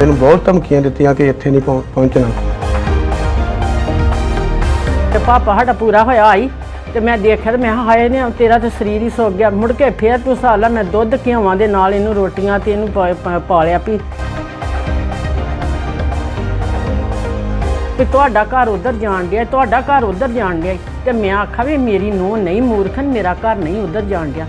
ਮੈਨੂੰ ਬਹੁਤ ਧਮਕੀਆਂ ਦਿੱਤੀਆਂ ਕਿ ਇੱਥੇ ਨਹੀਂ ਪਹੁੰ- ਪਹੁੰਚਣਾ। ਤੇ ਪਾਪਾ ਸਾਡਾ ਪੂਰਾ ਹੋਇਆ ਆਈ, ਤੇ ਮੈਂ ਦੇਖਿਆ ਤੇ ਮੈਂ ਕਿਹਾ, ਹਾਏ ਨੇ ਤੇਰਾ ਤੇ ਸਰੀਰ ਹੀ ਸੁੱਕ ਗਿਆ। ਮੁੜ ਕੇ ਫੇਰ ਤੂੰ ਸਾਲਾ ਮੈਂ ਦੁੱਧ ਘਿਓਵਾਂ ਦੇ ਨਾਲ ਇਹਨੂੰ ਰੋਟੀਆਂ ਤੇ ਇਹਨੂੰ ਪਾ- ਪਾ- ਪਾਲਿਆ ਵੀ। ਵੀ ਤੁਹਾਡਾ ਘਰ ਉਧਰ ਜਾਣ ਡਿਆ, ਤੁਹਾਡਾ ਘਰ ਉਧਰ ਜਾਣ ਡਿਆ। ਤੇ ਮੈਂ ਆਖਾ ਵੀ ਮੇਰੀ ਨੂੰਹ ਨਹੀਂ ਮੂਰਖਨ ਮੇਰਾ ਘਰ ਨਹੀਂ ਉਧਰ ਜਾਣ ਡਿਆ।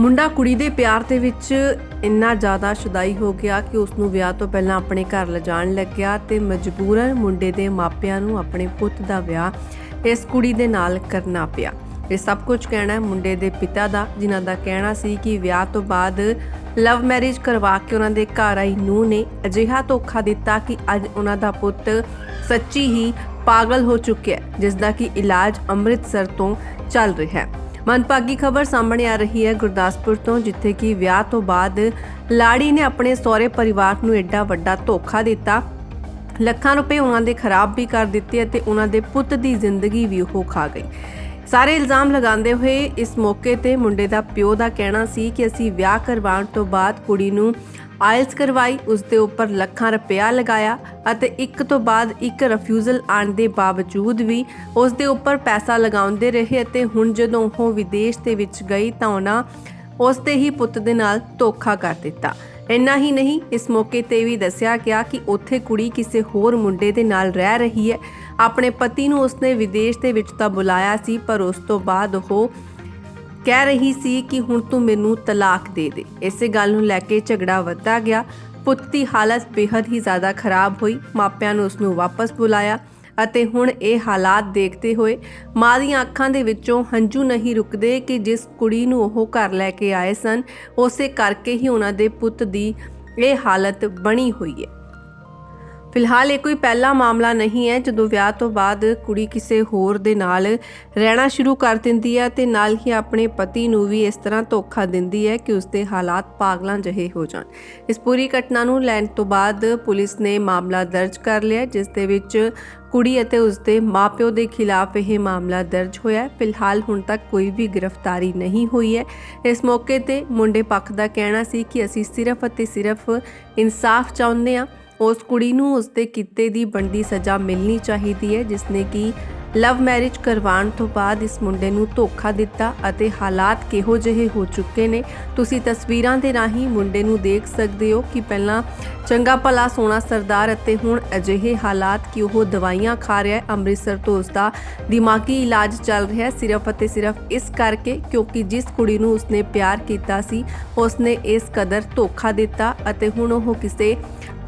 ਮੁੰਡਾ ਕੁੜੀ ਦੇ ਪਿਆਰ ਦੇ ਵਿੱਚ ਇੰਨਾ ਜ਼ਿਆਦਾ ਸ਼ੁਦਾਈ ਹੋ ਗਿਆ ਕਿ ਉਸ ਨੂੰ ਵਿਆਹ ਤੋਂ ਪਹਿਲਾਂ ਆਪਣੇ ਘਰ ਲਿਜਾਣ ਲੱਗਿਆ ਤੇ ਮਜਬੂਰਨ ਮੁੰਡੇ ਦੇ ਮਾਪਿਆਂ ਨੂੰ ਆਪਣੇ ਪੁੱਤ ਦਾ ਵਿਆਹ ਇਸ ਕੁੜੀ ਦੇ ਨਾਲ ਕਰਨਾ ਪਿਆ। ਇਹ ਸਭ ਕੁਝ ਕਹਿਣਾ ਹੈ ਮੁੰਡੇ ਦੇ ਪਿਤਾ ਦਾ, ਜਿਨ੍ਹਾਂ ਦਾ ਕਹਿਣਾ ਸੀ ਕਿ ਵਿਆਹ ਤੋਂ ਬਾਅਦ ਲਵ ਮੈਰਿਜ ਕਰਵਾ ਕੇ ਉਹਨਾਂ ਦੇ ਘਰ ਆਈ ਨੂੰ ਨੇ ਅਜਿਹਾ ਧੋਖਾ ਦਿੱਤਾ ਕਿ ਅੱਜ ਉਹਨਾਂ ਦਾ ਪੁੱਤ ਸੱਚੀ ਹੀ ਪਾਗਲ ਹੋ ਚੁੱਕਿਆ ਹੈ ਜਿਸ ਦਾ ਕਿ ਇਲਾਜ ਅੰਮ੍ਰਿਤਸਰ ਤੋਂ ਚੱਲ ਰਿਹਾ ਹੈ। ਮਨਪਾਗੀ ਖਬਰ ਸਾਹਮਣੇ ਆ ਰਹੀ ਹੈ ਗੁਰਦਾਸਪੁਰ ਤੋਂ, ਜਿੱਥੇ ਕਿ ਵਿਆਹ ਤੋਂ ਬਾਅਦ ਲਾੜੀ ਨੇ ਆਪਣੇ ਸਹੁਰੇ ਪਰਿਵਾਰ ਨੂੰ ਐਡਾ ਵੱਡਾ ਧੋਖਾ ਦਿੱਤਾ। ਲੱਖਾਂ ਰੁਪਏ ਉਹਨਾਂ ਦੇ ਖਰਾਬ ਵੀ ਕਰ ਦਿੱਤੇ ਅਤੇ ਉਹਨਾਂ ਦੇ ਪੁੱਤ ਦੀ ਜ਼ਿੰਦਗੀ ਵੀ ਉਹ ਖਾ ਗਈ। ਸਾਰੇ ਇਲਜ਼ਾਮ ਲਗਾਉਂਦੇ ਹੋਏ ਇਸ ਮੌਕੇ ਤੇ ਮੁੰਡੇ ਦਾ ਪਿਓ ਦਾ ਕਹਿਣਾ ਸੀ ਕਿ ਅਸੀਂ ਵਿਆਹ ਕਰਵਾਉਣ ਤੋਂ ਬਾਅਦ ਕੁੜੀ ਨੂੰ ਆਇਲਸ ਕਰਵਾਈ, ਉਸ ਦੇ ਉੱਪਰ ਲੱਖਾਂ ਰੁਪਇਆ ਲਗਾਇਆ ਅਤੇ ਇੱਕ ਤੋਂ ਬਾਅਦ ਇੱਕ ਰਿਫਿਊਜ਼ਲ ਆਉਣ ਦੇ ਬਾਵਜੂਦ ਵੀ ਉਸ ਦੇ ਉੱਪਰ ਪੈਸਾ ਲਗਾਉਂਦੇ ਰਹੇ ਅਤੇ ਹੁਣ ਜਦੋਂ ਉਹ ਵਿਦੇਸ਼ ਦੇ ਵਿੱਚ ਗਈ ਤਾਂ ਉਹਨਾਂ ਉਸ ਦੇ ਹੀ ਪੁੱਤ ਦੇ ਨਾਲ ਧੋਖਾ ਕਰ ਦਿੱਤਾ। ਇੰਨਾ ਹੀ ਨਹੀਂ, ਇਸ ਮੌਕੇ ਤੇ ਵੀ ਦੱਸਿਆ ਗਿਆ ਕਿ ਉੱਥੇ ਕੁੜੀ ਕਿਸੇ ਹੋਰ ਮੁੰਡੇ ਦੇ ਨਾਲ ਰਹਿ ਰਹੀ ਹੈ। ਆਪਣੇ ਪਤੀ ਨੂੰ ਉਸਨੇ ਵਿਦੇਸ਼ ਦੇ ਵਿੱਚ ਤਾਂ ਬੁਲਾਇਆ ਸੀ, ਪਰ ਉਸ ਤੋਂ ਬਾਅਦ ਉਹ ਕਹਿ ਰਹੀ ਸੀ ਕਿ ਹੁਣ ਤੂੰ ਮੈਨੂੰ ਤਲਾਕ ਦੇ ਦੇ। ਇਸੇ ਗੱਲ ਨੂੰ ਲੈ ਕੇ ਝਗੜਾ ਵੱਧਦਾ ਗਿਆ। ਪੁੱਤ ਦੀ ਹਾਲਤ ਬੇहद ਹੀ ਜ਼ਿਆਦਾ ਖਰਾਬ ਹੋਈ। ਮਾਪਿਆਂ ਨੇ ਉਸ ਨੂੰ ਵਾਪਸ ਬੁਲਾਇਆ ਅਤੇ ਹੁਣ ਇਹ ਹਾਲਾਤ ਦੇਖਦੇ ਹੋਏ ਮਾਂ ਦੀਆਂ ਅੱਖਾਂ ਦੇ ਵਿੱਚੋਂ ਹੰਝੂ ਨਹੀਂ ਰੁਕਦੇ ਕਿ ਜਿਸ ਕੁੜੀ ਨੂੰ ਉਹ ਘਰ ਲੈ ਕੇ ਆਏ ਸਨ, ਉਸੇ ਕਰਕੇ ਹੀ ਉਹਨਾਂ ਦੇ ਪੁੱਤ ਦੀ ਇਹ ਹਾਲਤ ਬਣੀ ਹੋਈ ਹੈ। ਫਿਲਹਾਲ ਇਹ ਕੋਈ ਪਹਿਲਾ ਮਾਮਲਾ ਨਹੀਂ ਹੈ। ਜਦੋਂ ਵਿਆਹ ਤੋਂ ਬਾਅਦ ਕੁੜੀ ਕਿਸੇ ਹੋਰ ਦੇ ਨਾਲ ਰਹਿਣਾ ਸ਼ੁਰੂ ਕਰ ਦਿੰਦੀ ਹੈ ਤੇ ਨਾਲ ਹੀ ਆਪਣੇ ਪਤੀ ਨੂੰ ਵੀ ਇਸ ਤਰ੍ਹਾਂ ਧੋਖਾ ਦਿੰਦੀ ਹੈ ਕਿ ਉਸਦੇ ਹਾਲਾਤ ਪਾਗਲਾਂ ਜਿਹੇ ਹੋ ਜਾਣ। ਇਸ ਪੂਰੀ ਘਟਨਾ ਨੂੰ ਲੈਣ ਤੋਂ ਬਾਅਦ ਪੁਲਿਸ ਨੇ ਮਾਮਲਾ ਦਰਜ ਕਰ ਲਿਆ, ਜਿਸ ਦੇ ਵਿੱਚ ਕੁੜੀ ਅਤੇ ਉਸਦੇ ਮਾਪਿਓ ਦੇ ਖਿਲਾਫ ਇਹ ਮਾਮਲਾ ਦਰਜ ਹੋਇਆ ਹੈ। ਫਿਲਹਾਲ ਹੁਣ ਤੱਕ ਕੋਈ ਵੀ ਗ੍ਰਿਫਤਾਰੀ ਨਹੀਂ ਹੋਈ ਹੈ। ਇਸ ਮੌਕੇ ਤੇ ਮੁੰਡੇ ਪੱਖ ਦਾ ਕਹਿਣਾ ਸੀ ਕਿ ਅਸੀਂ ਸਿਰਫ ਅਤੇ ਸਿਰਫ ਇਨਸਾਫ ਚਾਹੁੰਦੇ ਹਾਂ। ਉਸ ਕੁੜੀ ਨੂੰ ਉਸਦੇ ਕਿੱਤੇ ਦੀ ਬਣਦੀ ਸਜ਼ਾ ਮਿਲਣੀ ਚਾਹੀਦੀ ਹੈ ਜਿਸ ਨੇ ਕਿ ਲਵ ਮੈਰਿਜ ਕਰਵਾਉਣ ਤੋਂ ਬਾਅਦ ਇਸ ਮੁੰਡੇ ਨੂੰ ਧੋਖਾ ਦਿੱਤਾ ਅਤੇ ਹਾਲਾਤ ਕਿਹੋ ਜਿਹੇ ਹੋ ਚੁੱਕੇ ਨੇ। ਤੁਸੀਂ ਤਸਵੀਰਾਂ ਦੇ ਰਾਹੀਂ ਮੁੰਡੇ ਨੂੰ ਦੇਖ ਸਕਦੇ ਹੋ ਕਿ ਪਹਿਲਾਂ ਚੰਗਾ ਭਲਾ ਸੋਨਾ ਸਰਦਾਰ ਅਤੇ ਹੁਣ ਅਜਿਹੇ ਹਾਲਾਤ ਕਿ ਉਹ ਦਵਾਈਆਂ ਖਾ ਰਿਹਾ ਹੈ। ਅੰਮ੍ਰਿਤਸਰ ਤੋਂ ਉਸਦਾ ਦਿਮਾਗੀ ਇਲਾਜ ਚੱਲ ਰਿਹਾ ਹੈ, ਸਿਰਫ ਅਤੇ ਸਿਰਫ ਇਸ ਕਰਕੇ ਕਿਉਂਕਿ ਜਿਸ ਕੁੜੀ ਨੂੰ ਉਸਨੇ ਪਿਆਰ ਕੀਤਾ ਸੀ, ਉਸਨੇ ਇਸ ਕਦਰ ਧੋਖਾ ਦਿੱਤਾ ਅਤੇ ਹੁਣ ਉਹ ਕਿਸੇ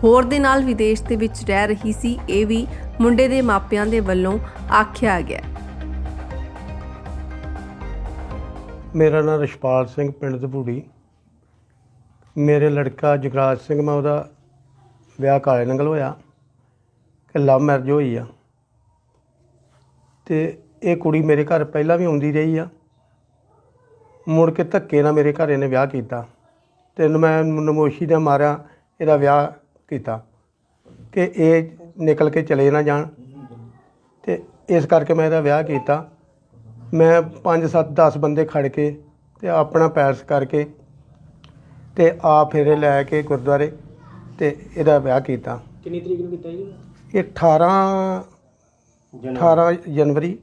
ਹੋਰ ਦੇ ਨਾਲ ਵਿਦੇਸ਼ ਦੇ ਵਿੱਚ ਰਹਿ ਰਹੀ ਸੀ, ਇਹ ਵੀ ਮੁੰਡੇ ਦੇ ਮਾਪਿਆਂ ਦੇ ਵੱਲੋਂ ਆਖਿਆ ਗਿਆ। ਮੇਰਾ ਨਾਮ ਰਿਸ਼ਪਾਲ ਸਿੰਘ, ਪਿੰਡ ਦਪੂੜੀ ਮੇਰੇ ਲੜਕਾ ਜਗਰਾਜ ਸਿੰਘ, ਮੈਂ ਉਹਦਾ ਵਿਆਹ ਕਾਲੇ ਨੰਗਲ ਹੋਇਆ ਕਿ ਲਵ ਮੈਰਿਜ ਹੋਈ ਆ। ਤੇ ਇਹ ਕੁੜੀ ਮੇਰੇ ਘਰ ਪਹਿਲਾਂ ਵੀ ਆਉਂਦੀ ਰਹੀ ਆ। ਮੁੜ ਕੇ ਧੱਕੇ ਨਾਲ ਮੇਰੇ ਘਰ ਇਹਨੇ ਵਿਆਹ ਕੀਤਾ। ਤੇ ਮੈਂ ਨਮੋਸ਼ੀ ਦਾ ਮਾਰਿਆ, ਇਹਦਾ ਵਿਆਹ ਕੀਤਾ ਕਿ ਇਹ ਨਿਕਲ ਕੇ ਚਲੇ ਨਾ ਜਾਣ। ਤੇ ਇਸ ਕਰਕੇ ਮੈਂ ਇਹਦਾ ਵਿਆਹ ਕੀਤਾ। ਮੈਂ 5 7 10 ਬੰਦੇ ਖੜ ਕੇ ਤੇ ਆਪਣਾ ਪੈਰਸ ਕਰਕੇ ਤੇ ਆ ਫੇਰੇ ਲੈ ਕੇ ਗੁਰਦੁਆਰੇ ਤੇ ਇਹਦਾ ਵਿਆਹ ਕੀਤਾ। ਕਿੰਨੀ ਤਰੀਕ ਨੂੰ ਕੀਤਾ ਜੀ? ਇਹ 18 18 ਜਨਵਰੀ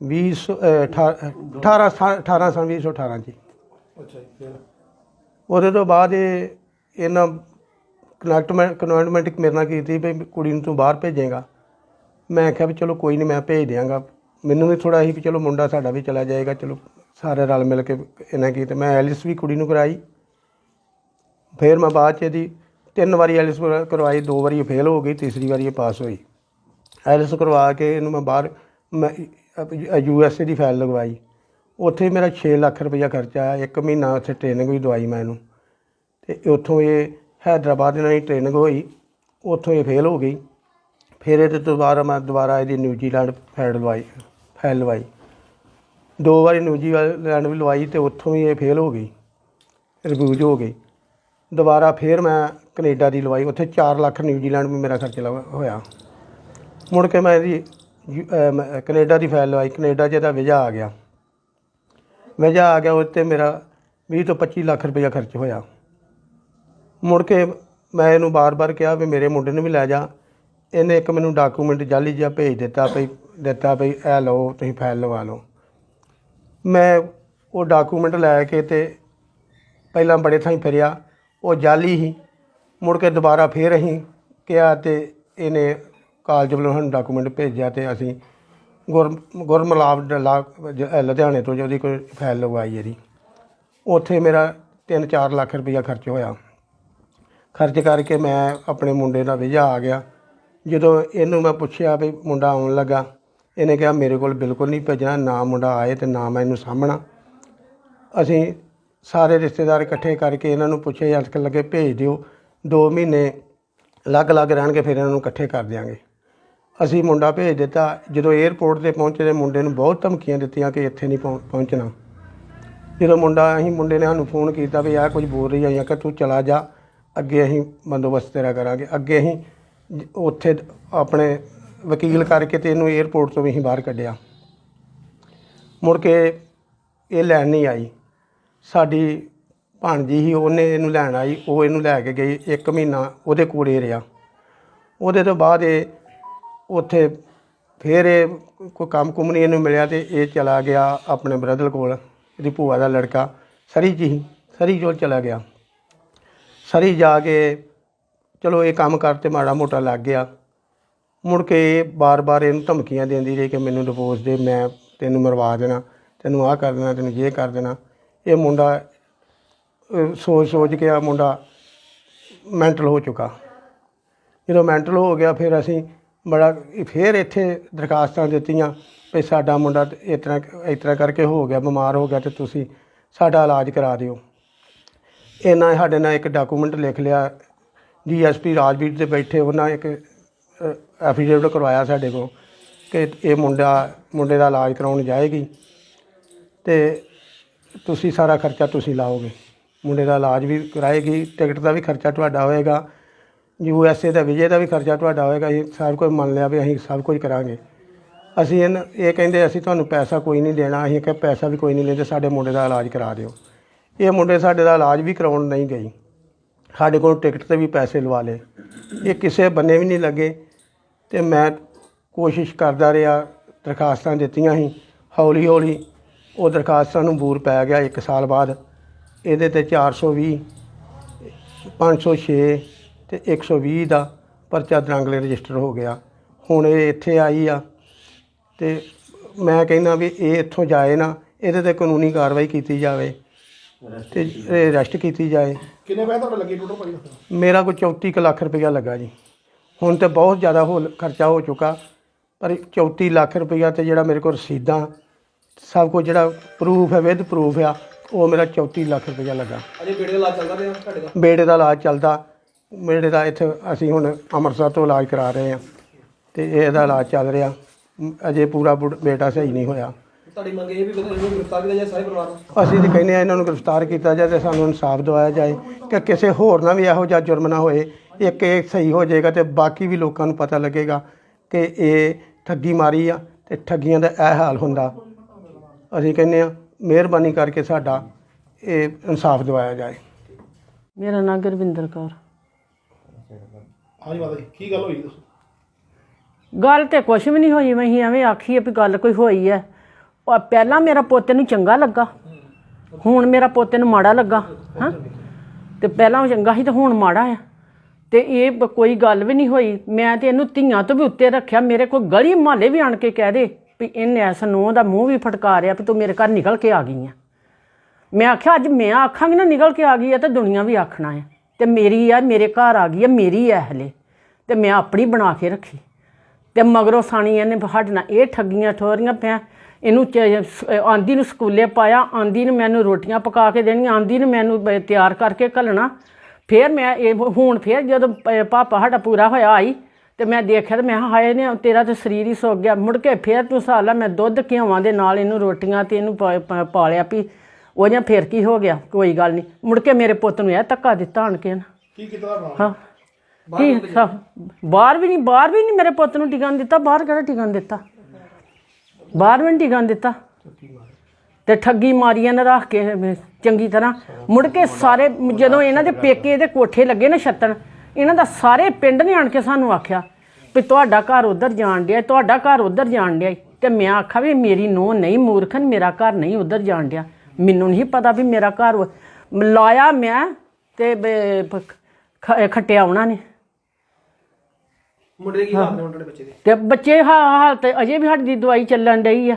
20 18 18 ਸਨ 2018 ਜੀ। ਅੱਛਾ ਜੀ ਫਿਰ? ਉਹਦੇ ਤੋਂ ਬਾਅਦ ਇਹ ਇਹਨਾਂ ਕਨੈਕਟਮੈਂਟ ਕਨਵੈਂਟਮੈਂਟ ਮੇਰੇ ਨਾਲ ਕੀਤੀ ਵੀ ਕੁੜੀ ਨੂੰ ਤੂੰ ਬਾਹਰ ਭੇਜੇਗਾ। ਮੈਂ ਆਖਿਆ ਵੀ ਚਲੋ ਕੋਈ ਨਹੀਂ ਮੈਂ ਭੇਜ ਦਿਆਂਗਾ। ਮੈਨੂੰ ਵੀ ਥੋੜਾ ਸੀ ਵੀ ਚਲੋ ਮੁੰਡਾ ਸਾਡਾ ਵੀ ਚਲਾ ਜਾਏਗਾ, ਚਲੋ ਸਾਰੇ ਰਲ ਮਿਲ ਕੇ ਇਹਨਾਂ ਕੀ ਤੇ ਮੈਂ ਐਲਿਸ ਵੀ ਕੁੜੀ ਨੂੰ ਕਰਾਈ। ਫਿਰ ਮੈਂ ਬਾਅਦ ਚ ਇਹਦੀ ਤਿੰਨ ਵਾਰੀ ਐਲਿਸ ਕਰਵਾਈ, ਦੋ ਵਾਰੀ ਫੇਲ ਹੋ ਗਈ, ਤੀਸਰੀ ਵਾਰੀ ਇਹ ਪਾਸ ਹੋਈ। ਐਲਿਸ ਕਰਵਾ ਕੇ ਇਹਨੂੰ ਮੈਂ ਬਾਹਰ ਮੈਂ ਯੂ ਐਸ ਏ ਦੀ ਫਾਈਲ ਲਗਵਾਈ। ਉੱਥੇ ਮੇਰਾ 6 ਲੱਖ ਰੁਪਈਆ ਖਰਚਾ ਆਇਆ, ਇੱਕ ਮਹੀਨਾ ਉੱਥੇ ਟ੍ਰੇਨਿੰਗ ਵੀ ਦਵਾਈ ਮੈਂ ਇਹਨੂੰ। ਤੇ ਉੱਥੋਂ ਇਹ ਹੈਦਰਾਬਾਦ ਇਹਨਾਂ ਦੀ ਟ੍ਰੇਨਿੰਗ ਹੋਈ ਉੱਥੋਂ ਇਹ ਫੇਲ ਹੋ ਗਈ ਫਿਰ ਇਹਦੇ ਤੋਂ ਦੁਬਾਰਾ ਮੈਂ ਦੁਬਾਰਾ ਇਹਦੀ ਨਿਊਜ਼ੀਲੈਂਡ ਫੈਡ ਲਵਾਈ ਫੈਲ ਲਵਾਈ ਦੋ ਵਾਰੀ ਨਿਊਜ਼ੀਲੈਂਡ ਵੀ ਲਵਾਈ ਤੇ ਉੱਥੋਂ ਵੀ ਇਹ ਫੇਲ ਹੋ ਗਈ ਰਿਫਿਊਜ ਹੋ ਗਈ ਦੁਬਾਰਾ ਫਿਰ ਮੈਂ ਕੈਨੇਡਾ ਦੀ ਲਵਾਈ ਉੱਥੇ 4 ਲੱਖ ਨਿਊਜ਼ੀਲੈਂਡ ਵੀ ਮੇਰਾ ਖਰਚ ਲਵਾ- ਹੋਇਆ ਮੁੜ ਕੇ ਮੈਂ ਇਹਦੀ ਯੂ- ਅਹ ਕੈਨੇਡਾ ਦੀ ਫਾਈਲ ਲਵਾਈ ਕੈਨੇਡਾ 'ਚ ਇਹਦਾ ਵੀਜ਼ਾ ਆ ਗਿਆ ਵੀਜ਼ਾ ਆ ਗਿਆ ਉੱਤੇ ਮੇਰਾ 20 ਤੋਂ 25 ਲੱਖ ਰੁਪਇਆ ਖਰਚ ਹੋਇਆ ਮੁੜ ਕੇ ਮੈਂ ਇਹਨੂੰ ਬਾਰ-ਬਾਰ ਕਿਹਾ ਵੀ ਮੇਰੇ ਮੁੰਡੇ ਨੂੰ ਵੀ ਲੈ ਜਾ। ਇਹਨੇ ਇੱਕ ਮੈਨੂੰ ਡਾਕੂਮੈਂਟ ਜਾਲੀ ਜਿਹਾ ਭੇਜ ਦਿੱਤਾ ਭਈ ਦਿੱਤਾ ਭਈ ਇਹ ਲਓ, ਤੁਸੀਂ ਫਾਈਲ ਲਵਾ ਲਓ। ਮੈਂ ਉਹ ਡਾਕੂਮੈਂਟ ਲੈ ਕੇ ਤੇ ਪਹਿਲਾਂ ਬੜੇ ਥਾਈਂ ਫਿਰਿਆ। ਉਹ ਜਾਲੀ ਹੀ ਮੁੜ ਕੇ ਦੁਬਾਰਾ ਫੇਰ ਅਸੀਂ ਕਿਹਾ ਤੇ ਇਹਨੇ ਕਾਲਜ ਵੱਲੋਂ ਸਾਨੂੰ ਡਾਕੂਮੈਂਟ ਭੇਜਿਆ ਤੇ ਅਸੀਂ ਗੁਰ ਗੁਰਮਲਾਬ ਡਲਾ ਲੁਧਿਆਣੇ ਤੋਂ ਜਿਹਦੀ ਕੋਈ ਫਾਈਲ ਲਗਵਾਈ ਇਹਦੀ। ਉੱਥੇ ਮੇਰਾ 3-4 ਲੱਖ ਰੁਪਈਆ ਖਰਚ ਹੋਇਆ। ਖਰਚ ਕਰਕੇ ਮੈਂ ਆਪਣੇ ਮੁੰਡੇ ਦਾ ਵੀਜ਼ਾ ਆ ਗਿਆ। ਜਦੋਂ ਇਹਨੂੰ ਮੈਂ ਪੁੱਛਿਆ ਵੀ ਮੁੰਡਾ ਆਉਣ ਲੱਗਾ, ਇਹਨੇ ਕਿਹਾ, ਮੇਰੇ ਕੋਲ ਬਿਲਕੁਲ ਨਹੀਂ ਭੇਜਣਾ, ਨਾ ਮੁੰਡਾ ਆਏ ਤੇ ਨਾ ਮੈਂ ਇਹਨੂੰ ਸਾਹਮਣਾ ਅਸੀਂ ਸਾਰੇ ਰਿਸ਼ਤੇਦਾਰ ਇਕੱਠੇ ਕਰਕੇ ਇਹਨਾਂ ਨੂੰ ਪੁੱਛੇ, ਅੱਜ ਲੱਗੇ ਭੇਜ ਦਿਓ। 2 ਮਹੀਨੇ ਅਲੱਗ-ਅਲੱਗ ਰਹਿਣਗੇ, ਫਿਰ ਇਹਨਾਂ ਨੂੰ ਇਕੱਠੇ ਕਰ ਦਿਆਂਗੇ। ਅਸੀਂ ਮੁੰਡਾ ਭੇਜ ਦਿੱਤਾ। ਜਦੋਂ 에ਅਰਪੋਰਟ ਤੇ ਪਹੁੰਚੇ ਤੇ ਮੁੰਡੇ ਨੂੰ ਬਹੁਤ ਧਮਕੀਆਂ ਦਿੱਤੀਆਂ ਕਿ ਇੱਥੇ ਨਹੀਂ ਪਹੁੰ- ਪਹੁੰਚਣਾ। ਜਦੋਂ ਮੁੰਡਾ, ਅਸੀਂ ਮੁੰਡੇ ਨੇ ਸਾਨੂੰ ਫੋਨ ਕੀਤਾ ਵੀ ਆਹ ਕੁਝ ਬੋਲ ਰਹੀ ਆ ਜਾਂ ਕਿ ਤੂੰ ਚਲਾ ਜਾ। ਅੱਗੇ ਅਸੀਂ ਬੰਦੋਬਸਤ ਤੇਰਾ ਕਰਾਂਗੇ। ਅੱਗੇ ਅਸੀਂ ਜ- ਉੱਥੇ ਆਪਣੇ ਵਕੀਲ ਕਰਕੇ ਤੇ ਇਹਨੂੰ 에ਅਰਪੋਰਟ ਤੋਂ ਵੀ ਅਸੀਂ ਬਾਹਰ ਕੱਢਿਆ। ਮੁੜ ਕੇ ਇਹ ਲੈਣ ਨਹੀਂ ਆਈ। ਸਾਡੀ ਭਾਣਜੀ ਸੀ ਉਹਨੇ ਇਹਨੂੰ ਲੈਣ ਆਈ ਉਹ ਇਹਨੂੰ ਲੈ ਕੇ ਗਈ ਇੱਕ ਮਹੀਨਾ ਉਹਦੇ ਕੋਲ ਹੀ ਰਿਹਾ। ਉਹਦੇ ਤੋਂ ਬਾਅਦ ਇਹ ਉੱਥੇ ਫਿਰ ਇਹ ਕੋਈ ਕੰਮ ਕੁਮ ਨਹੀਂ ਇਹਨੂੰ ਮਿਲਿਆ ਤੇ ਇਹ ਚਲਾ ਗਿਆ ਆਪਣੇ ਬ੍ਰਦਰ ਕੋਲ ਇਹਦੀ ਭੂਆ ਦਾ ਲੜਕਾ ਸਰੀ ਜੀ ਸੀ, ਸਰੀ ਕੋਲ ਚਲਾ ਗਿਆ। ਸਰੀ ਜਾ ਕੇ ਚਲੋ ਇਹ ਕੰਮ ਕਰ ਤੇ ਮਾੜਾ ਮੋਟਾ ਲੱਗ ਗਿਆ। ਮੁੜ ਕੇ ਇਹ ਬਾਰ-ਬਾਰ ਇਹਨੂੰ ਧਮਕੀਆਂ ਦਿੰਦੀ ਰਹੀ ਕਿ ਮੈਨੂੰ ਡਿਵੋਰਸ ਦੇ, ਮੈਂ ਤੈਨੂੰ ਮਰਵਾ ਦੇਣਾ, ਤੈਨੂੰ ਆਹ ਕਰ ਦੇਣਾ, ਤੈਨੂੰ ਇਹ ਕਰ ਦੇਣਾ। ਇਹ ਮੁੰਡਾ ਸੋਚ ਸੋਚ ਕੇ ਆ ਮੁੰਡਾ ਮੈਂਟਲ ਹੋ ਚੁੱਕਾ। ਜਦੋਂ ਮੈਂਟਲ ਹੋ ਗਿਆ, ਫਿਰ ਅਸੀਂ ਬੜਾ, ਫਿਰ ਇੱਥੇ ਦਰਖਾਸਤਾਂ ਦਿੱਤੀਆਂ ਵੀ ਸਾਡਾ ਮੁੰਡਾ ਇਸ ਤਰ੍ਹਾਂ ਇਸ ਤਰ੍ਹਾਂ ਕਰਕੇ ਹੋ ਗਿਆ, ਬਿਮਾਰ ਹੋ ਗਿਆ ਤੇ ਤੁਸੀਂ ਸਾਡਾ ਇਲਾਜ ਕਰਾ ਦਿਓ। ਇਹਨਾਂ ਸਾਡੇ ਨਾਲ ਇੱਕ ਡਾਕੂਮੈਂਟ ਲਿਖ ਲਿਆ। ਡੀਐਸਪੀ ਰਾਜਵੀਰ ਦੇ ਬੈਠੇ, ਉਹਨਾਂ ਇੱਕ ਐਫੀਡੇਵਿਟ ਕਰਵਾਇਆ ਸਾਡੇ ਕੋਲ ਕਿ ਇਹ ਮੁੰਡਾ, ਮੁੰਡੇ ਦਾ ਇਲਾਜ ਕਰਾਉਣ ਜਾਏਗੀ ਤੇ ਤੁਸੀਂ ਸਾਰਾ ਖਰਚਾ ਤੁਸੀਂ ਲਾਓਗੇ। ਮੁੰਡੇ ਦਾ ਇਲਾਜ ਵੀ ਕਰਾਏਗੀ, ਟਿਕਟ ਦਾ ਵੀ ਖਰਚਾ ਤੁਹਾਡਾ ਹੋਏਗਾ, ਯੂ ਐਸ ਏ ਦਾ ਵਿਜੇ ਦਾ ਵੀ ਖਰਚਾ ਤੁਹਾਡਾ ਹੋਏਗਾ ਇਹ ਸਭ ਕੁਝ ਮੰਨ ਲਿਆ ਵੀ ਅਸੀਂ ਸਭ ਕੁਝ ਕਰਾਂਗੇ। ਅਸੀਂ ਇਹਨ, ਇਹ ਕਹਿੰਦੇ ਅਸੀਂ ਤੁਹਾਨੂੰ ਪੈਸਾ ਕੋਈ ਨਹੀਂ ਦੇਣਾ, ਅਸੀਂ ਕਿਹਾ ਪੈਸਾ ਵੀ ਕੋਈ ਨਹੀਂ ਲੈਂਦੇ, ਸਾਡੇ ਮੁੰਡੇ ਦਾ ਇਲਾਜ ਕਰਾ ਦਿਓ। ਇਹ ਮੁੰਡੇ ਸਾਡੇ ਦਾ ਇਲਾਜ ਵੀ ਕਰਾਉਣ ਨਹੀਂ ਗਈ। ਸਾਡੇ ਕੋਲ ਟਿਕਟ ਤੇ ਵੀ ਪੈਸੇ ਲਵਾ ਲਏ। ਇਹ ਕਿਸੇ ਬੰਨੇ ਵੀ ਨਹੀਂ ਲੱਗੇ ਤੇ ਮੈਂ ਕੋਸ਼ਿਸ਼ ਕਰਦਾ ਰਿਹਾ, ਦਰਖਾਸਤਾਂ ਦਿੱਤੀਆਂ ਸੀ, ਹੌਲੀ ਹੌਲੀ ਉਹ ਦਰਖਾਸਤਾਂ ਨੂੰ ਬੂਰ ਪੈ ਗਿਆ 1 ਸਾਲ ਬਾਅਦ। ਇਹਦੇ ਤੇ 420 506 ਤੇ 120 ਦਾ ਪਰਚਾ ਦਰਾਂਗਲੇ ਰਜਿਸਟਰ ਹੋ ਗਿਆ। ਹੁਣ ਇਹ ਇੱਥੇ ਆਈ ਆ ਤੇ ਮੈਂ ਕਹਿੰਦਾ ਵੀ ਇਹ ਇੱਥੋਂ ਜਾਏ ਨਾ, ਇਹਦੇ ਤੇ ਕਾਨੂੰਨੀ ਕਾਰਵਾਈ ਕੀਤੀ ਜਾਵੇ। ਤੇ ਇਹ ਅਰੈਸਟ ਕੀਤੀ ਜਾਏ। ਕਿੰਨੇ ਪੈਸੇ ਤੁਹਾਡੇ ਲੱਗੇ ਟੋਟਲ ਭਾਈ ਮੇਰਾ ਕੋਈ 34 ਕੁ ਲੱਖ ਰੁਪਇਆ ਲੱਗਾ ਜੀ। ਹੁਣ ਤੇ ਬਹੁਤ ਜ਼ਿਆਦਾ ਹੋ ਖਰਚਾ ਹੋ ਚੁੱਕਾ ਪਰ 34 ਲੱਖ ਰੁਪਇਆ ਤੇ ਜਿਹੜਾ ਮੇਰੇ ਕੋਲ ਰਸੀਦਾਂ ਸਭ ਕੁਝ ਜਿਹੜਾ ਪ੍ਰੂਫ ਹੈ ਵਿਦ ਪ੍ਰੂਫ ਆ ਉਹ ਮੇਰਾ 34 ਲੱਖ ਰੁਪਇਆ ਲੱਗਾ। ਅਜੇ ਬੇੜੇ ਦਾ ਇਲਾਜ ਚੱਲਦਾ ਰਿਹਾ ਤੁਹਾਡੇ ਦਾ? ਬੇੜੇ ਦਾ ਇਲਾਜ ਚੱਲਦਾ। ਬੇੜੇ ਦਾ ਇੱਥੇ ਅਸੀਂ ਹੁਣ ਅੰਮ੍ਰਿਤਸਰ ਤੋਂ ਇਲਾਜ ਕਰਾ ਰਹੇ ਹਾਂ ਤੇ ਇਹਦਾ ਇਲਾਜ ਚੱਲ ਰਿਹਾ। ਅਜੇ ਪੂਰਾ ਬੁੜ- ਬੇਟਾ ਸਹੀ ਨਹੀਂ ਹੋਇਆ। ਤੁਹਾਡੀ ਮੰਗ ਇਹ ਵੀ ਕਿ ਇਹਨੂੰ ਗ੍ਰਿਫਤਾਰ ਕੀਤਾ ਜਾਏ ਸਾਰੇ ਪਰਿਵਾਰ ਨੂੰ? ਅਸੀਂ ਤਾਂ ਕਹਿੰਦੇ ਆ ਇਹਨਾਂ ਨੂੰ ਗ੍ਰਿਫਤਾਰ ਕੀਤਾ ਜਾਏ ਤੇ ਸਾਨੂੰ ਇਨਸਾਫ ਦਿਵਾਇਆ ਜਾਏ ਕਿ ਕਿਸੇ ਹੋਰ ਨਾਲ ਵੀ ਇਹੋ ਜਿਹਾ ਜੁਰਮ ਨਾ ਹੋਏ ਇੱਕ ਇਹ ਸਹੀ ਹੋ ਜਾਏਗਾ ਤੇ ਬਾਕੀ ਵੀ ਲੋਕਾਂ ਨੂੰ ਪਤਾ ਲੱਗੇਗਾ ਕਿ ਇਹ ਠੱਗੀ ਮਾਰੀ ਆ ਤੇ ਠੱਗੀਆਂ ਦਾ ਇਹ ਹਾਲ ਹੁੰਦਾ। ਅਸੀਂ ਕਹਿੰਦੇ ਆ ਮਿਹਰਬਾਨੀ ਕਰਕੇ ਸਾਡਾ ਇਹ ਇਨਸਾਫ ਦਿਵਾਇਆ ਜਾਏ। ਮੇਰਾ ਨਾਂ ਗੁਰਵਿੰਦਰ ਕੌਰ। ਹਾਂਜੀ ਮਾਤਾ ਜੀ ਕੀ ਗੱਲ ਹੋਈ? ਦੱਸੋ ਗੱਲ ਤੇ ਕੁਛ ਵੀ ਨਹੀਂ ਹੋਈ ਮੈਂ ਹੀ ਐਵੇਂ ਆਖੀ ਆ ਵੀ ਗੱਲ ਕੋਈ ਹੋਈ ਐ ਉਹ ਪਹਿਲਾਂ ਮੇਰਾ ਪੋਤੇ ਨੂੰ ਚੰਗਾ ਲੱਗਾ। ਹੁਣ ਮੇਰਾ ਪੋਤੇ ਨੂੰ ਮਾੜਾ ਲੱਗਾ, ਹਾਂ? ਤੇ ਪਹਿਲਾਂ ਉਹ ਚੰਗਾ ਸੀ ਤੇ ਹੁਣ ਮਾੜਾ ਆ। ਤੇ ਇਹ ਕੋਈ ਗੱਲ ਵੀ ਨਹੀਂ ਹੋਈ। ਮੈਂ ਤੇ ਇਹਨੂੰ ਧੀਆਂ ਤੋਂ ਵੀ ਉੱਤੇ ਰੱਖਿਆ। ਮੇਰੇ ਕੋਲ ਗਲੀ ਮਹੱਲੇ ਵੀ ਆਣ ਕੇ ਕਹਿ ਦੇ ਵੀ ਇਹਨੇ ਐਸ ਨੂੰਹ ਦਾ ਮੂੰਹ ਵੀ ਫਟਕਾਰਿਆ ਵੀ ਤੂੰ ਮੇਰੇ ਘਰ ਨਿਕਲ ਕੇ ਆ ਗਈ ਆ। ਮੈਂ ਆਖਿਆ, ਅੱਜ ਮੈਂ ਆਖਾਂਗੀ ਨਾ ਨਿਕਲ ਕੇ ਆ ਗਈ ਆ ਤਾਂ ਦੁਨੀਆ ਵੀ ਆਖਣਾ ਆ। ਤੇ ਮੇਰੀ ਆ, ਮੇਰੇ ਘਰ ਆ ਗਈ ਆ, ਮੇਰੀ ਐ ਹਲੇ। ਤੇ ਮੈਂ ਆਪਣੀ ਬਣਾ ਕੇ ਰੱਖੀ। ਤੇ ਮਗਰੋਂ ਸਾਣੀ ਨੇ ਸਾਡੇ ਨਾਲ ਇਹ ਠੱਗੀਆਂ ਠੋਰੀਆਂ ਪਿਆ। ਇਹਨੂੰ ਆਂਦੀ ਨੂੰ ਸਕੂਲੇ ਪਾਇਆ ਆਂਦੀ ਨੂੰ ਮੈਨੂੰ ਰੋਟੀਆਂ ਪਕਾ ਕੇ ਦੇਣੀਆਂ ਆਂਦੀ ਨੂੰ ਮੈਨੂੰ ਤਿਆਰ ਕਰਕੇ ਘੱਲਣਾ। ਫਿਰ ਮੈਂ ਇਹ ਹੁਣ ਫਿਰ ਜਦੋਂ ਪਾਪਾ ਸਾਡਾ ਪੂਰਾ ਹੋਇਆ ਆਈ ਤੇ ਮੈਂ ਦੇਖਿਆ ਤੇ ਮੈਂ ਹਾਏ ਨੇ ਤੇਰਾ ਤੇ ਸਰੀਰ ਹੀ ਸੁੱਕ ਗਿਆ। ਮੁੜ ਕੇ ਫਿਰ ਤੂੰ ਸਾਲਾ ਮੈਂ ਦੁੱਧ ਘਿਓਵਾਂ ਦੇ ਨਾਲ ਇਹਨੂੰ ਰੋਟੀਆਂ ਤੇ ਇਹਨੂੰ ਪਾਲਿਆ ਵੀ ਉਹ ਜਾਂ ਫਿਰ ਕੀ ਹੋ ਗਿਆ? ਕੋਈ ਗੱਲ ਨਹੀਂ ਮੁੜ ਕੇ ਮੇਰੇ ਪੁੱਤ ਨੂੰ ਇਹ ਧੱਕਾ ਦਿੱਤਾ ਆਣ ਕੇ ਨਾ। ਕੀ ਕੀਤਾ ਹਾਂ। ਕੀ ਬਾਹਰ ਵੀ ਨਹੀਂ ਬਾਹਰ ਵੀ ਨਹੀਂ ਮੇਰੇ ਪੁੱਤ ਨੂੰ ਟਿਕਣ ਦਿੱਤਾ ਬਾਹਰ ਕਿਹੜਾ ਟਿਕਣ ਦਿੱਤਾ? ਬਾਹਰ ਵੀ ਨਹੀਂ ਟਿਕਣ ਦਿੱਤਾ। ਤੇ ਠੱਗੀ ਮਾਰੀਆਂ ਨੇ ਰੱਖ ਕੇ ਚੰਗੀ ਤਰ੍ਹਾਂ। ਮੁੜ ਕੇ ਸਾਰੇ ਜਦੋਂ ਇਹਨਾਂ ਦੇ ਪੇਕੇ ਇਹਦੇ ਕੋਠੇ ਲੱਗੇ ਨਾ ਛੱਤਣ ਇਹਨਾਂ ਦਾ ਸਾਰੇ ਪਿੰਡ ਨੇ ਆਣ ਕੇ ਸਾਨੂੰ ਆਖਿਆ ਵੀ ਤੁਹਾਡਾ ਘਰ ਉਧਰ ਜਾਣ ਡਿਆ ਤੁਹਾਡਾ ਘਰ ਉਧਰ ਜਾਣ ਡਿਆ। ਤੇ ਮੈਂ ਆਖਿਆ ਵੀ ਮੇਰੀ ਨੂੰਹ ਨਹੀਂ ਮੂਰਖਨ ਮੇਰਾ ਘਰ ਨਹੀਂ ਉਧਰ ਜਾਣ ਡਿਆ। ਮੈਨੂੰ ਨਹੀਂ ਪਤਾ ਵੀ ਮੇਰਾ ਘਰ ਲਾਇਆ ਮੈਂ ਤੇ ਖੱਟਿਆ ਉਹਨਾਂ ਨੇ। ਮੁੰਡੇ ਦੇ ਕੀ ਹਾਲ ਨੇ ਮੁੰਡੇ ਦੇ ਬੱਚੇ ਦੇ? ਤੇ ਬੱਚੇ ਹਾ ਹਾਲਤ ਅਜੇ ਵੀ ਸਾਡੀ ਦਵਾਈ ਚੱਲਣ ਡਈ ਆ।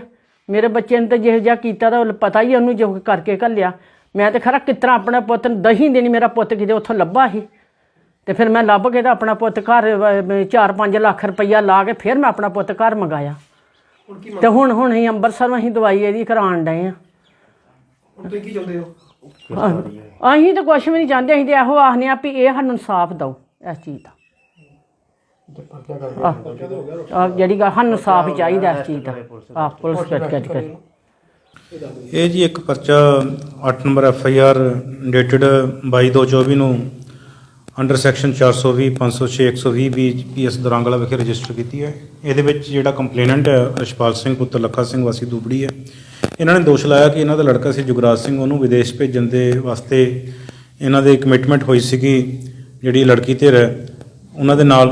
ਮੇਰੇ ਬੱਚੇ ਨੇ ਤਾਂ ਜਿਹੋ ਜਿਹਾ ਕੀਤਾ ਤਾਂ ਪਤਾ ਹੀ ਉਹਨੂੰ ਜੋ ਕਰਕੇ ਘੱਲਿਆ। ਮੈਂ ਤੇ ਖਰਾ ਕਿਤਰਾ ਆਪਣਾ ਪੁੱਤ ਨੂੰ ਦਹੀਂ ਦੇਣੀ ਮੇਰਾ ਪੁੱਤ ਕਿਤੇ ਉੱਥੋਂ ਲੱਭਾ ਸੀ। ਤੇ ਫਿਰ ਮੈਂ ਲੱਭ ਕੇ ਤਾਂ ਆਪਣਾ ਪੁੱਤ ਘਰ 4-5 ਲੱਖ ਰੁਪਈਆ ਲਾ ਕੇ ਫਿਰ ਮੈਂ ਆਪਣਾ ਪੁੱਤ ਘਰ ਮੰਗਾਇਆ। ਹੁਣ ਕੀ ਤੇ ਹੁਣ ਹੁਣ ਅਸੀਂ ਅੰਮ੍ਰਿਤਸਰੋਂ ਅਸੀਂ ਦਵਾਈ ਇਹਦੀ ਕਰਾਉਣ ਡਏ ਆ। ਹੁਣ ਤੁਸੀਂ ਕੀ ਚਾਹੁੰਦੇ ਹੋ? ਅਸੀਂ ਤਾਂ ਕੁਝ ਵੀ ਨਹੀਂ ਚਾਹੁੰਦੇ ਅਸੀਂ ਤੇ ਇਹੋ ਆਖਦੇ ਆ ਵੀ ਇਹ ਸਾਨੂੰ ਇਨਸਾਫ ਦਿਓ ਇਸ ਚੀਜ਼ ਦਾ। ਜਿਹੜੀ ਗੱਲ ਸਾਨੂੰ ਇਨਸਾਫ ਚਾਹੀਦਾ ਇਸ ਚੀਜ਼ ਦਾ। ਆ ਪੁਲਿਸ ਕੱਟ ਕੱਟ ਕਰੇ ਇਹ ਜੀ ਇੱਕ ਪਰਚਾ 8 number F I R dated 22/2/24 ਨੂੰ ਅੰਡਰ ਸੈਕਸ਼ਨ 420 506 120 ਵੀ ਪੀਐਸ ਦਰਾਂਗਲਾ ਵਿਖੇ ਰਜਿਸਟਰ ਕੀਤੀ ਹੈ। ਇਹਦੇ ਵਿੱਚ ਜਿਹੜਾ ਕੰਪਲੇਨੈਂਟ ਹੈ ਰਸ਼ਪਾਲ ਸਿੰਘ ਪੁੱਤਰ ਲੱਖਾ ਸਿੰਘ ਵਾਸੀ ਦੁਬੜੀ ਹੈ। ਇਹਨਾਂ ਨੇ ਦੋਸ਼ ਲਾਇਆ ਕਿ ਇਹਨਾਂ ਦਾ ਲੜਕਾ ਸੀ ਜੁਗਰਾਜ ਸਿੰਘ। ਉਹਨੂੰ ਵਿਦੇਸ਼ ਭੇਜਣ ਦੇ ਵਾਸਤੇ ਇਹਨਾਂ ਦੇ ਕਮਿਟਮੈਂਟ ਹੋਈ ਸੀਗੀ ਜਿਹੜੀ ਲੜਕੀ ਧਿਰ ਹੈ ਉਹਨਾਂ ਦੇ ਨਾਲ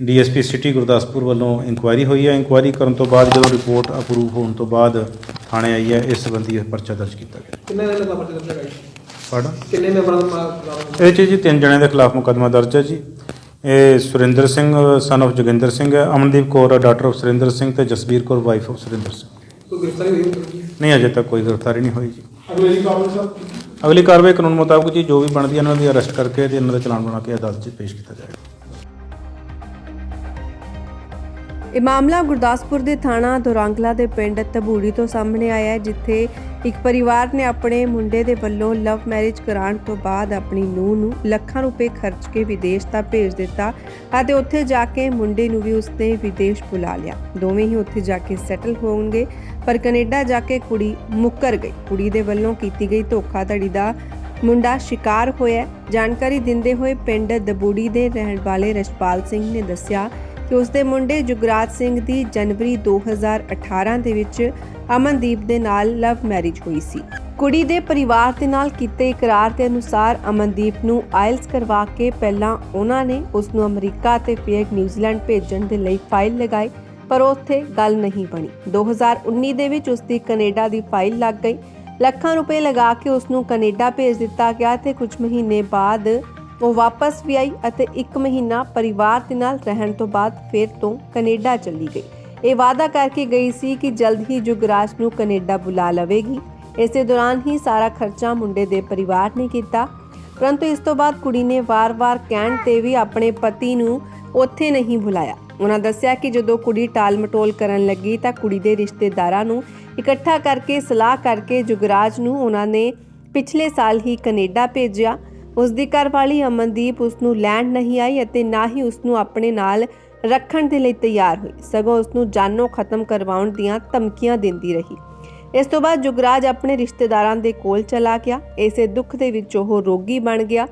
ਡੀਐਸਪੀ ਸਿਟੀ ਗੁਰਦਾਸਪੁਰ ਵੱਲੋਂ ਇਨਕੁਆਇਰੀ ਹੋਈ ਹੈ। ਇਨਕੁਆਇਰੀ ਕਰਨ ਤੋਂ ਬਾਅਦ ਜਦੋਂ ਰਿਪੋਰਟ ਅਪਰੂਵ ਹੋਣ ਤੋਂ ਬਾਅਦ ਥਾਣੇ ਆਈ ਹੈ ਇਸ ਸੰਬੰਧੀ ਪਰਚਾ ਦਰਜ ਕੀਤਾ ਗਿਆ। ਕਿੰਨੇ ਦਿਨ ਲੱਗਾ ਪਰਚਾ ਦਰਜ ਕਰਾਈ ਪੜ੍ਹ ਕਿੰਨੇ ਮੈਂਬਰਾਂ ਦਾ ਖਿਲਾਫ ਇਹ 'ਚ ਜੀ ਤਿੰਨ ਜਣਿਆਂ ਦੇ ਖਿਲਾਫ ਮੁਕੱਦਮਾ ਦਰਜ ਹੈ ਜੀ। ਇਹ ਸੁਰਿੰਦਰ ਸਿੰਘ ਸਨ of ਜੋਗਿੰਦਰ ਸਿੰਘ ਹੈ ਅਮਨਦੀਪ ਕੌਰ ਡਾਟਰ ਆਫ ਸੁਰਿੰਦਰ ਸਿੰਘ ਤੇ ਜਸਬੀਰ ਕੌਰ ਵਾਈਫ ਆਫ ਸੁਰਿੰਦਰ ਸਿੰਘ। ਕੋਈ ਗ੍ਰਿਫਤਾਰੀ ਹੋਈ ਹੋਈ ਨਹੀਂ ਅਜੇ ਤੱਕ ਕੋਈ ਗ੍ਰਿਫਤਾਰੀ ਨਹੀਂ ਹੋਈ ਜੀ। ਅਗਲੇ ਦੀ ਕਾਬਲ ਸਾਹਿਬ ਅਗਲੀ ਕਾਰਵਾਈ ਕਾਨੂੰਨ ਮੁਤਾਬਕ ਜੀ ਜੋ ਵੀ ਬਣਦੀ ਹੈ ਇਹਨਾਂ ਦੀ ਅਰੈਸਟ ਕਰਕੇ ਤੇ ਇਹਨਾਂ ਦਾ ਚਲਾਨ ਬਣਾ ਕੇ ਅਦਾਲਤ 'ਚ ਪੇਸ਼ ਕੀਤਾ ਜਾਏਗਾ। ਇਹ ਮਾਮਲਾ ਗੁਰਦਾਸਪੁਰ ਦੇ ਥਾਣਾ ਦੋਰਾਂਗਲਾ ਦੇ ਪਿੰਡ ਤਬੂੜੀ ਤੋਂ ਸਾਹਮਣੇ ਆਇਆ ਹੈ, ਜਿੱਥੇ ਇੱਕ ਪਰਿਵਾਰ ਨੇ ਆਪਣੇ ਮੁੰਡੇ ਦੇ ਵੱਲੋਂ ਲਵ ਮੈਰਿਜ ਕਰਾਉਣ ਤੋਂ ਬਾਅਦ ਆਪਣੀ ਨੂੰਹ ਨੂੰ ਲੱਖਾਂ ਰੁਪਏ ਖਰਚ ਕੇ ਵਿਦੇਸ਼ ਤੱਕ ਭੇਜ ਦਿੱਤਾ ਅਤੇ ਉੱਥੇ ਜਾ ਕੇ ਮੁੰਡੇ ਨੂੰ ਵੀ ਉਸਨੇ ਵਿਦੇਸ਼ ਬੁਲਾ ਲਿਆ। ਦੋਵੇਂ ਹੀ ਉੱਥੇ ਜਾ ਕੇ ਸੈਟਲ ਹੋਣਗੇ, ਪਰ ਕੈਨੇਡਾ ਜਾ ਕੇ ਕੁੜੀ ਮੁੱਕਰ ਗਈ। ਕੁੜੀ ਦੇ ਵੱਲੋਂ ਕੀਤੀ ਗਈ ਧੋਖਾਧੜੀ ਦਾ ਮੁੰਡਾ ਸ਼ਿਕਾਰ ਹੋਇਆ ਜਾਣਕਾਰੀ ਦਿੰਦੇ ਹੋਏ ਪਿੰਡ ਦਬੂੜੀ ਦੇ ਰਹਿਣ ਵਾਲੇ ਰਸ਼ਪਾਲ ਸਿੰਘ ਨੇ ਦੱਸਿਆ ਕਿ ਉਸ ਦੇ ਮੁੰਡੇ ਜੁਗਰਾਜ ਸਿੰਘ ਦੀ ਜਨਵਰੀ 2018 ਦੇ ਵਿੱਚ ਅਮਨਦੀਪ ਦੇ ਨਾਲ ਲਵ ਮੈਰਿਜ ਹੋਈ ਸੀ। ਕੁੜੀ ਦੇ ਪਰਿਵਾਰ ਦੇ ਨਾਲ ਕੀਤੇ ਇਕਰਾਰ ਦੇ ਅਨੁਸਾਰ ਅਮਨਦੀਪ ਨੂੰ ਆਇਲਸ ਕਰਵਾ ਕੇ ਪਹਿਲਾਂ ਉਹਨਾਂ ਨੇ ਉਸ ਨੂੰ ਅਮਰੀਕਾ ਤੇ ਫਿਰ ਨਿਊਜ਼ੀਲੈਂਡ ਭੇਜਣ ਦੇ ਲਈ ਫਾਈਲ ਲਗਾਈ, ਪਰ ਉੱਥੇ ਗੱਲ ਨਹੀਂ ਬਣੀ। 2019 ਦੇ ਵਿੱਚ ਉਸ ਦੀ ਕੈਨੇਡਾ ਦੀ ਫਾਈਲ ਲੱਗ ਗਈ। ਲੱਖਾਂ ਰੁਪਏ ਲਗਾ ਕੇ ਉਸ ਨੂੰ ਕੈਨੇਡਾ ਭੇਜ ਦਿੱਤਾ ਗਿਆ ਤੇ ਕੁਝ ਮਹੀਨੇ ਬਾਅਦ ਉਹ ਵਾਪਸ ਵੀ ਆਈ ਅਤੇ 1 ਮਹੀਨਾ ਪਰਿਵਾਰ ਦੇ ਨਾਲ ਰਹਿਣ ਤੋਂ ਬਾਅਦ ਫਿਰ ਤੋਂ ਕੈਨੇਡਾ ਚਲੀ ਗਈ। ਇਹ ਵਾਅਦਾ ਕਰਕੇ ਗਈ ਸੀ ਕਿ ਜਲਦ ਹੀ ਜੁਗਰਾਜ ਨੂੰ ਕੈਨੇਡਾ ਬੁਲਾ ਲਵੇਗੀ। ਇਸੇ ਦੌਰਾਨ ਹੀ ਸਾਰਾ ਖਰਚਾ ਮੁੰਡੇ ਦੇ ਪਰਿਵਾਰ ਨੇ ਕੀਤਾ। ਪਰੰਤੂ ਇਸ ਤੋਂ ਬਾਅਦ ਕੁੜੀ ਨੇ ਵਾਰ-ਵਾਰ ਕਹਿਣ ਤੇ ਵੀ ਆਪਣੇ ਪਤੀ ਨੂੰ ਉੱਥੇ ਨਹੀਂ ਬੁਲਾਇਆ। ਉਹਨਾਂ ਦੱਸਿਆ ਕਿ ਜਦੋਂ ਕੁੜੀ ਟਾਲ-ਮਟੋਲ ਕਰਨ ਲੱਗੀ ਤਾਂ ਕੁੜੀ ਦੇ ਰਿਸ਼ਤੇਦਾਰਾਂ ਨੂੰ ਇਕੱਠਾ ਕਰਕੇ ਸਲਾਹ ਕਰਕੇ ਜੁਗਰਾਜ ਨੂੰ ਉਹਨਾਂ ਨੇ ਪਿਛਲੇ ਸਾਲ ਹੀ ਕੈਨੇਡਾ ਭੇਜਿਆ। ਉਸ ਦੀ ਘਰਵਾਲੀ ਅਮਨਦੀਪ ਉਸ ਨੂੰ ਲੈਣ ਨਹੀਂ ਆਈ ਅਤੇ ਨਾ ਹੀ ਉਸ ਨੂੰ ਆਪਣੇ ਨਾਲ ਰੱਖਣ ਦੇ ਲਈ ਤਿਆਰ ਹੋਈ। ਸਗੋਂ ਉਸ ਨੂੰ ਜਾਨੋਂ ਖਤਮ ਕਰਵਾਉਣ ਦੀਆਂ ਧਮਕੀਆਂ ਦਿੰਦੀ ਰਹੀ। ਇਸ ਤੋਂ ਬਾਅਦ ਜੁਗਰਾਜ ਆਪਣੇ ਰਿਸ਼ਤੇਦਾਰਾਂ ਦੇ ਕੋਲ ਚਲਾ ਗਿਆ। ਇਸੇ ਦੁੱਖ ਦੇ ਵਿੱਚ ਉਹ ਰੋਗੀ ਬਣ ਗਿਆ।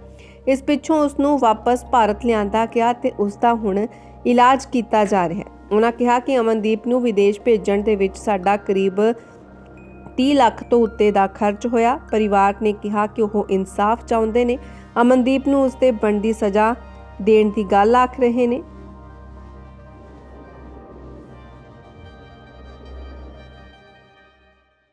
ਇਸ ਪਿੱਛੋਂ ਉਸ ਨੂੰ ਵਾਪਸ ਭਾਰਤ ਲਿਆਂਦਾ ਗਿਆ ਤੇ ਉਸ ਦਾ ਹੁਣ ਇਲਾਜ ਕੀਤਾ ਜਾ ਰਿਹਾ ਹੈ। ਉਹਨਾਂ ਕਿਹਾ ਕਿ ਅਮਨਦੀਪ ਨੂੰ ਵਿਦੇਸ਼ ਭੇਜਣ ਦੇ ਵਿੱਚ ਸਾਡਾ ਕਰੀਬ 30 ਲੱਖ ਤੋਂ ਉੱਤੇ ਦਾ ਖਰਚ ਹੋਇਆ। ਪਰਿਵਾਰ ਨੇ ਕਿਹਾ ਕਿ ਉਹ ਇਨਸਾਫ ਚਾਹੁੰਦੇ ਨੇ। ਅਮਨਦੀਪ ਨੂੰ ਉਸਦੇ ਬਣਦੀ ਸਜ਼ਾ ਦੇਣ ਦੀ ਗੱਲ ਆਖ ਰਹੇ ਨੇ।